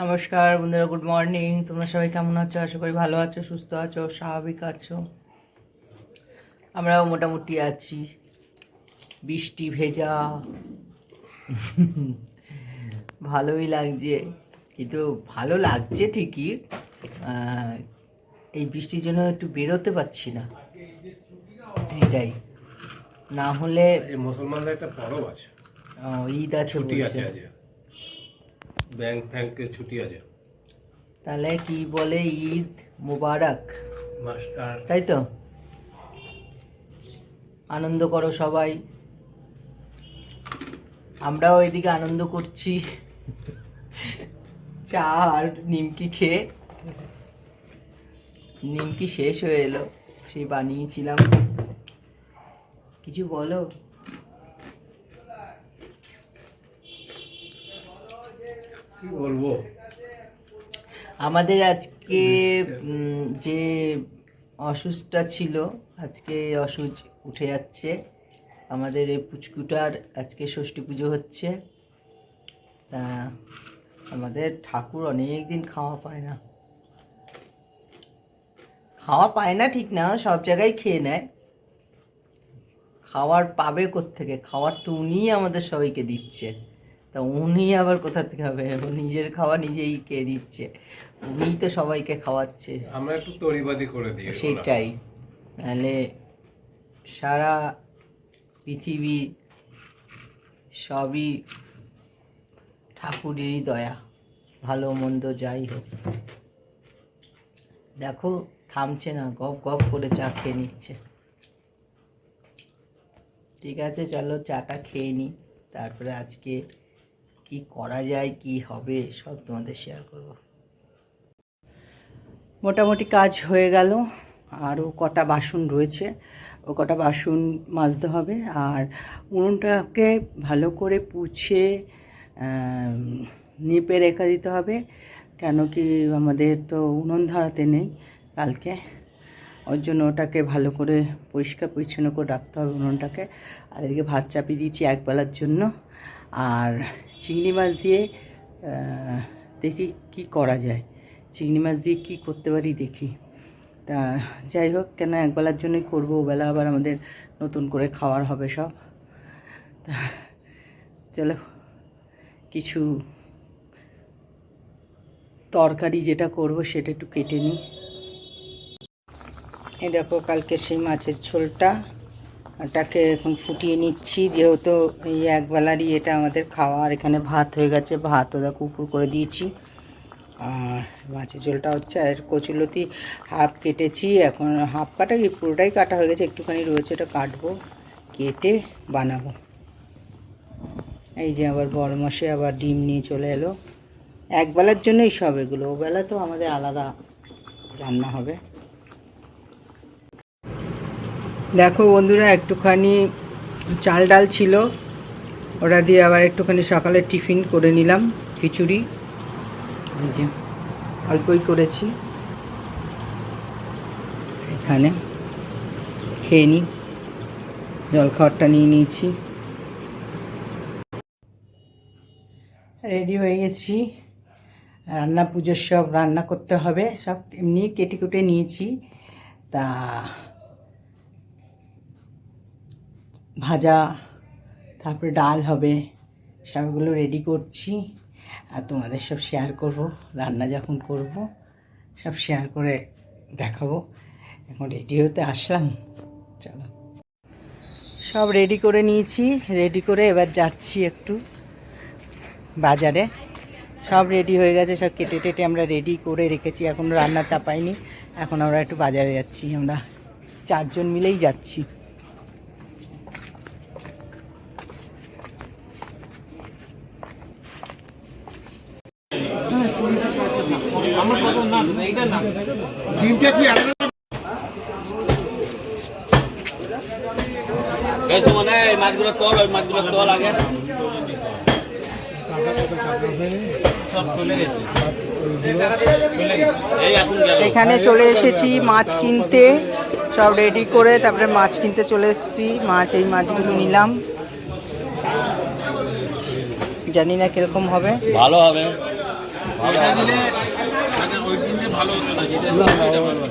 নমস্কার বন্ধুরা good morning. তোমরা সবাই কেমন আছো? আশা করি ভালো আছো সুস্থ আছো স্বাভাবিক আছো। আমরাও মোটামুটি আছি। বৃষ্টি ভেজা। ভালোই লাগছে। কিন্তু ভালো লাগছে ঠিকই। এই বৃষ্টির জন্য একটু বেরোতে পারছি না। এটাই। না হলে মুসলমানদের একটা পরব আছে। ঈদ আছে ছুটি আছে ব্যাংক ফ্যাংকের ছুটি আছে। তাহলে কি বলে ঈদ মুবারক? মাস্টার। তাই তো? আনন্দ করো সবাই। আমরাও এদিকে আনন্দ করছি। চা আর নিমকি খেয়ে। নিমকি শেষ হয়ে এলো। সেই বানিয়েছিলাম। কিছু বলো? বলব? আমাদের আজকে যে অসুস্থটা ছিল, আজকে অসুচ উঠে যাচ্ছে। আমাদের এই পুচকুটার আজকে ষষ্ঠী পুজো হচ্ছে। তা, আমাদের ঠাকুর অনেক দিন খাওয়া পায় না। খাওয়া পায় না ঠিক না, সব জায়গায় খেয়ে নেয়। খাওয়ার পাবে থেকে খাওয়ার তো উনিই আমাদের সবাইকে দিচ্ছে। তা উনি আবার কোথা থেকে হবে? ও নিজের খাওয়া নিজেই কে দিচ্ছে? উনিই তো সবাইকে খাওয়াচ্ছে। আমরা একটু তরিবাদি করে দিই সেটাই। তাহলে সারা পৃথিবী সবই ঠাকুরেরই দয়া। ভালো মন্দ যাই হোক। দেখো থামছে না গপ গপ করে চা খেয়ে নিচ্ছে। ঠিক আছে চলো চাটা খেয়ে নিই তারপরে আজকে কি করা যায়, কি হবে, সব তোমাদের শেয়ার করব। মোটামুটি কাজ হয়ে গেল, আরও কটা বাসন রয়েছে, ও কটা বাসন মাজতে হবে, আর উনুনটাকে ভালো করে পুছে নিপে রেখে দিতে হবে, কেন কি আমাদের তো উনুন ধরাতে নেই কালকে, ওর জন্য ওটাকে ভালো করে পরিষ্কার পরিচ্ছন্ন করে রাখতে হবে উনুনটাকে, আর এদিকে ভাত চাপিয়ে দিয়েছি একবেলার জন্য। আর চিংড়ি মাছ দিয়ে দেখি কি করা যায়। চিংড়ি মাছ দিয়ে কি করতে পারি দেখি। তা যাই হোক, কেন একবেলার জন্যই করব, ওবেলা আবার আমাদের নতুন করে খাওয়ার হবে সব। তা চলো, কিছু তরকারি যেটা করব সেটা একটু কেটে নিই। এই দেখো, কালকে সেই মাছের ঝোলটা। ওটাকে এখন ফুটিয়ে নিচ্ছি, যেহেতু এই একবেলারই এটা আমাদের খাওয়া, আর এখানে ভাত হয়ে গেছে ভাত দেখো উপর করে দিয়েছি। আর মাছের ঝোলটা হচ্ছে, আর কচুলতি হাফ কেটেছি, এখন হাফ কাটা পুরোটাই কাটা হয়ে গেছে, একটুখানি রয়েছে এটা কাটবো, কেটে বানাবো। এই যে আবার বড় মশে আবার ডিম নিয়ে চলে এলো। একবেলার জন্যই সব এগুলো, ওবেলা তো আমাদের আলাদা রান্না হবে। দেখো বন্ধুরা একটুখানি চাল ডাল ছিল। ওটা দিয়ে আবার একটুখানি সকালে টিফিন করে নিলাম খিচুড়ি। যে অল্পই করেছি। এখানে খেয়ে নিই জল খাবারটা নিয়ে নিয়েছি। রেডি হয়ে গেছি। রান্না পুজোর সব রান্না করতে হবে সব এমনি কেটে কুটে নিয়েছি। তা ভাজা, তারপরে ডাল হবে, সবগুলো রেডি করছি। আর তোমাদের সব শেয়ার করব, রান্না যখন করব, সব শেয়ার করে দেখাবো। এখন রেডি হতে আসলাম, চলো। সব রেডি করে নিয়েছি রেডি করে এবার যাচ্ছি একটু বাজারে। সব রেডি হয়ে গেছে, সব কেটে টেটে আমরা রেডি করে রেখেছি, এখন রান্না চাপাইনি। এখন আমরা একটু বাজারে যাচ্ছি, আমরা চারজন মিলেই যাচ্ছি। মাছগুলো তোল ওই মাছগুলো তোল আগে। এখন চলে এসেছি মাছ কিনতে। সব রেডি করে তারপরে মাছ কিনতে চলে এসেছি। মাছ এই মাছগুলো নিলাম। জানি না কীরকম হবে। ভালো হবে। ভালো হতো না যেটা দিলে ওইটা ভালো হতো।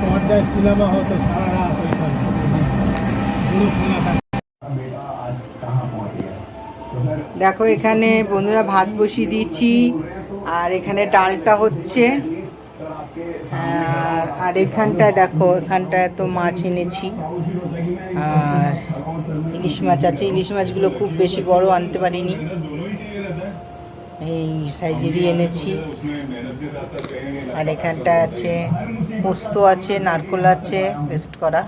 পর্দায় দেখো এখানে বন্ধুরা ভাত বসিয়ে দিয়েছি, আর এখানে ডালটা হচ্ছে, আর আর এখানটায় দেখো, এখানটায় তো মাছ এনেছি, আর ইলিশ মাছ আছে। ইলিশ মাছগুলো খুব বেশি বড় আনতে পারিনি। এই সাইজেরই এনেছি। আর এখানটা আছে পোস্ত আছে, নারকোল আছে, পেস্ট করা।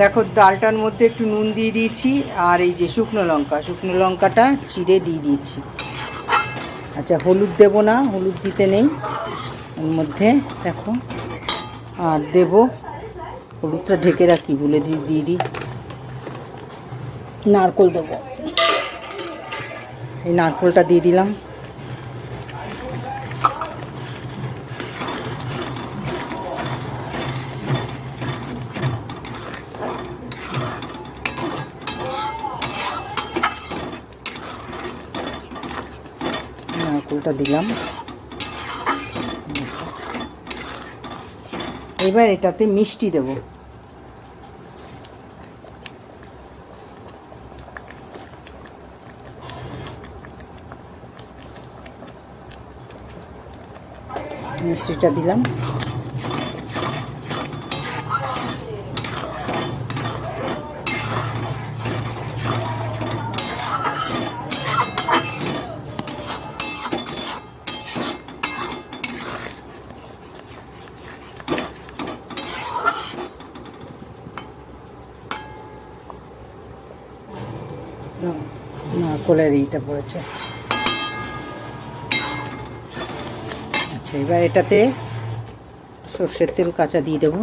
দেখো, ডালটার মধ্যে একটু নুন দিয়ে দিয়েছি, আর এই যে শুকনো লঙ্কা, শুকনো লঙ্কাটা চিড়ে দিয়ে দিয়েছি। আচ্ছা হলুদ দেব না, হলুদ দিতে নেই। ওর মধ্যে দেখো, আর দেব হলুদটা ঢেকে রাখি, বলে দিয়ে দিয়ে দিই। নারকোল দেবো। এই নারকোলটা দিয়ে দিলাম। নারকোলটা দিলাম। এবার এটাতে মিষ্টি দেব। মিষ্টিটা দিলাম। নারকোলের এইটা পড়েছে। আচ্ছা এবার এটাতে সর্ষের তেল কাঁচা দিয়ে দেবো।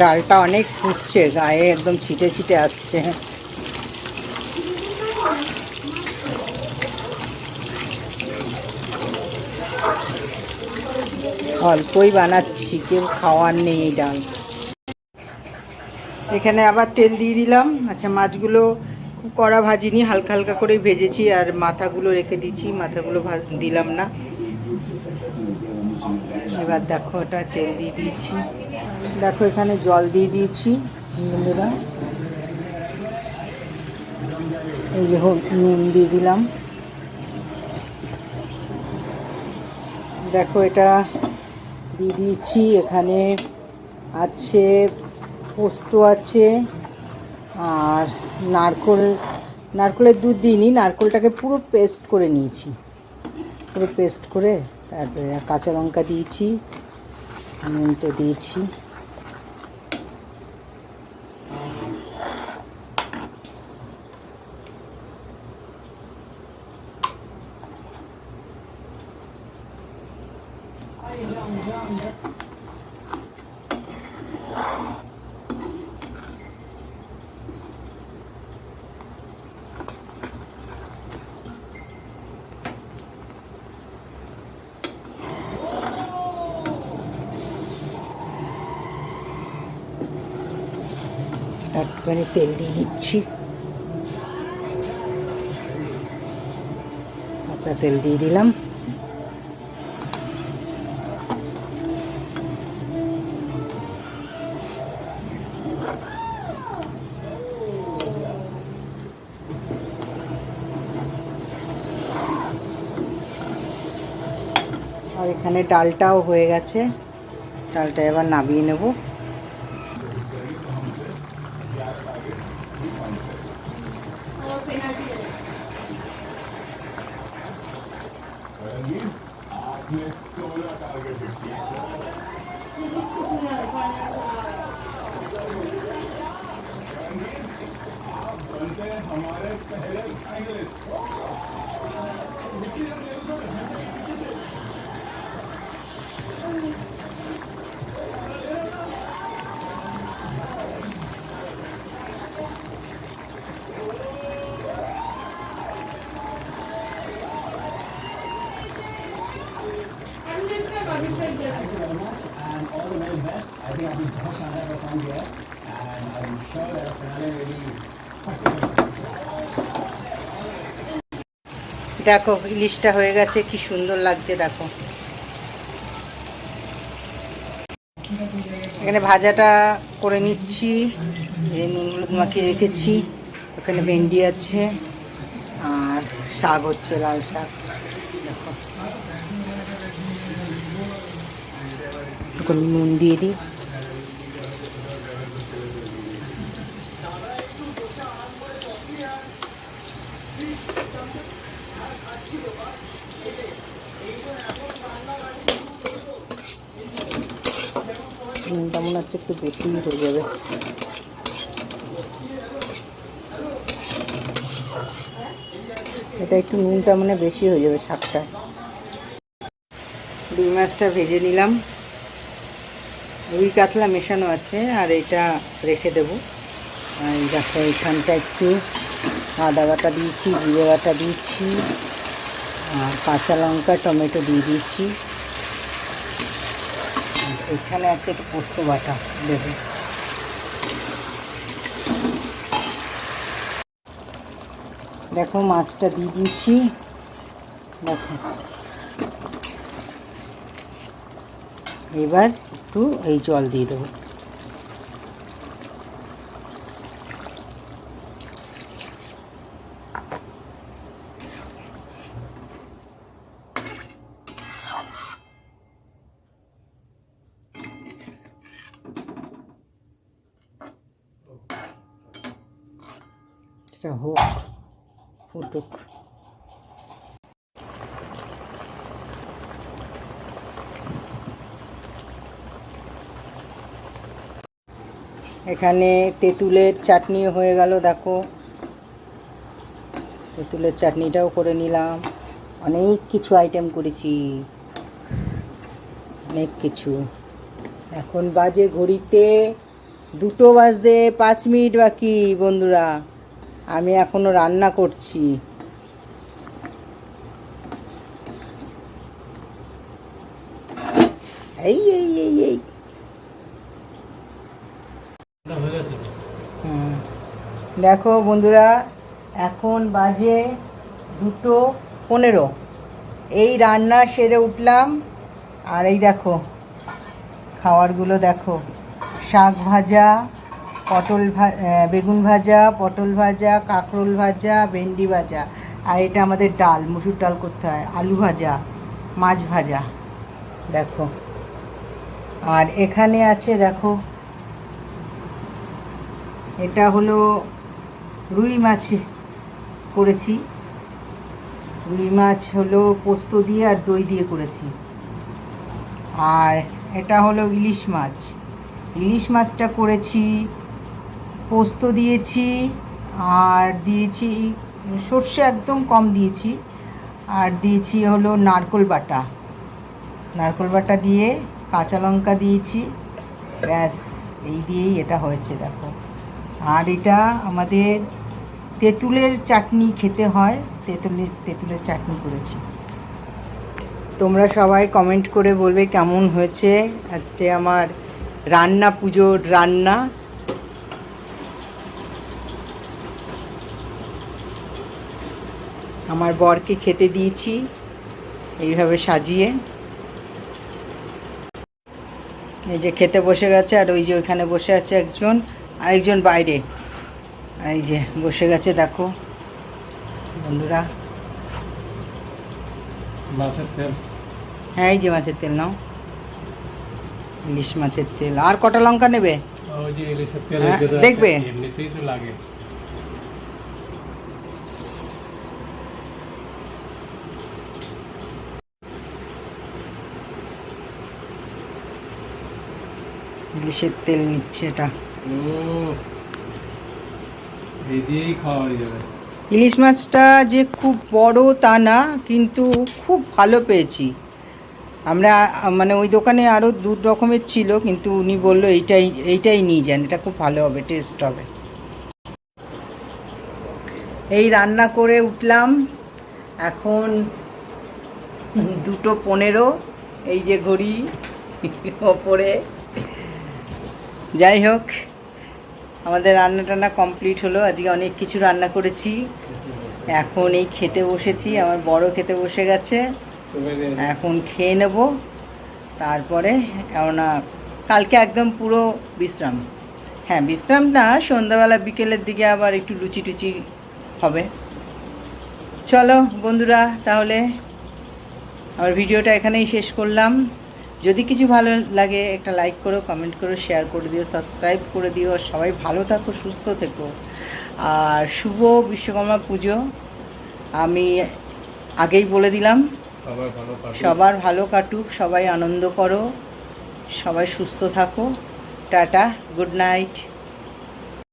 ডালটা অনেক ফুটছে, গায়ে একদম ছিটে ছিটে আসছে। অল্পই বানাচ্ছি, কেউ খাওয়ার নেই এই ডাল। এখানে আবার তেল দিয়ে দিলাম। আচ্ছা মাছগুলো খুব কড়া ভাজিনি, হালকা হালকা করে ভেজেছি আর মাথাগুলো রেখে দিচ্ছি, মাথাগুলো ভাজ দিলাম না। এবার দেখো এটা তেল দিয়ে দিয়েছি। দেখো এখানে জল দিয়ে দিয়েছি, বন্ধুরা। এই যে নুন দিয়ে দিলাম। দেখো এটা দিয়ে দিয়েছি, এখানে আছে পোস্ত আছে আর নারকোল। নারকোলের দুধ দিইনি, নারকোলটাকে পুরো পেস্ট করে নিয়েছি। পুরো পেস্ট করে তারপরে কাঁচা লঙ্কা দিয়েছি নুন তো দিয়েছি। একটুখানি তেল দিয়ে দিচ্ছি। কাঁচা তেল দিয়ে দিলাম। আর এখানে ডালটাও হয়ে গেছে। ডালটা এবার নামিয়ে নেব। দেখো, ইলিশটা হয়ে গেছে, কি সুন্দর লাগছে, দেখো। এখানে ভাজাটা করে নিচ্ছি। এই নুন হলুদ রেখেছি। ওখানে ভেন্ডি আছে, আর শাক হচ্ছে, লাল শাক। দেখো। নুন দিয়ে দিই। নুনটা মনে হচ্ছে একটু বেশি হয়ে যাবে। এটা একটু নুনটা মানে বেশি হয়ে যাবে শাকটা দুই মাছটা ভেজে নিলাম। রুই কাতলা মেশানো আছে, আর এটা রেখে দেবো। দেখো, এখানটা একটু আদা বাটা দিয়েছি, জিরে বাটা দিয়েছি, আর কাঁচা লঙ্কা, টমেটো দিয়ে দিয়েছি। এখানে আছে একটু পোস্ত বাটা, দেবো। দেখো, মাছটা দিয়ে দিয়েছি। দেখো। এবার একটু এই জল দিয়ে দেবো। এটা হোক, ফুটুক। এখানে তেঁতুলের চাটনি হয়ে গেল, দেখো। তেঁতুলের চাটনিটাও করে নিলাম। অনেক কিছু আইটেম করেছি। অনেক কিছু। এখন বাজে ঘড়িতে দুটো বাজতে পাঁচ মিনিট বাকি, বন্ধুরা। আমি এখনও রান্না করছি। এই এই এই এই। দেখো বন্ধুরা, এখন বাজে দুটো পনেরো। এই রান্না সেরে উঠলাম। আর এই দেখো, খাবারগুলো দেখো। শাক ভাজা পটল ভা বেগুন ভাজা, পটল ভাজা, কাঁকরোল ভাজা, ভেন্ডি ভাজা আর এটা আমাদের ডাল, মুসুর ডাল করতে হয়, আলু ভাজা, মাছ ভাজা। দেখো। আর এখানে আছে, দেখো, এটা হলো রুই মাছ করেছি। রুই মাছ হলো পোস্ত দিয়ে আর দই দিয়ে করেছি। আর এটা হলো ইলিশ মাছ। ইলিশ মাছটা করেছি পোস্ত দিয়েছি, আর দিয়েছি সর্ষে একদম কম দিয়েছি, আর দিয়েছি হলো নারকোল বাটা। নারকোল বাটা দিয়ে কাঁচা লঙ্কা দিয়েছি, ব্যাস, এই দিয়েই এটা হয়েছে, দেখো। আর এটা আমাদের তেঁতুলের চাটনি খেতে হয় তেঁতুলের তেঁতুলের চাটনি করেছি। তোমরা সবাই কমেন্ট করে বলবে কেমন হয়েছে, আজকে আমার রান্না, পুজোর রান্না। আমার বরকে খেতে দিয়েছি। এইভাবে সাজিয়ে। এই যে খেতে বসে গেছে আর ওই যে ওইখানে বসে আছে একজন আরেকজন বাইরে। এই যে বসে গেছে দেখো বন্ধুরা। মাছের তেল। হ্যাঁ এই যে মাছের তেল নাও। ইলিশ মাছের তেল। আর কটা লঙ্কা নেবে? হ্যাঁ, দেখবে? এমনিতেই তো লাগে। ইলিশের তেল নিচ্ছে এটা। ইলিশ মাছটা যে খুব বড় তা না কিন্তু খুব ভালো পেয়েছি। আমরা মানে ওই দোকানে আরও দু রকমের ছিল কিন্তু উনি বলল এইটাই এইটাই নিয়ে যান এটা খুব ভালো হবে টেস্ট হবে। এই রান্না করে উঠলাম। এখন দুটো পনেরো এই যে ঘড়ি ওপরে। যাই হোক, আমাদের রান্না টান্না কমপ্লিট হলো। আজকে অনেক কিছু রান্না করেছি। এখন এই খেতে বসেছি, আমার বড় খেতে বসে গেছে। এখন খেয়ে নেব। তারপরে, কেননা কালকে একদম পুরো বিশ্রাম। হ্যাঁ বিশ্রাম না, সন্ধ্যাবেলা বিকেলের দিকে আবার একটু লুচি টুচি হবে। চলো বন্ধুরা, তাহলে আমার ভিডিওটা এখানেই শেষ করলাম। যদি কিছু ভালো লাগে একটা লাইক করো কমেন্ট করো শেয়ার করে দিও সাবস্ক্রাইব করে দিও। সবাই ভালো থাকো সুস্থ থেকো। আর শুভ বিশ্বকর্মা পুজো। আমি আগেই বলে দিলাম। সবার ভালো কাটুক। সবার ভালো কাটুক সবাই আনন্দ করো সবাই সুস্থ থাকো। Tata good night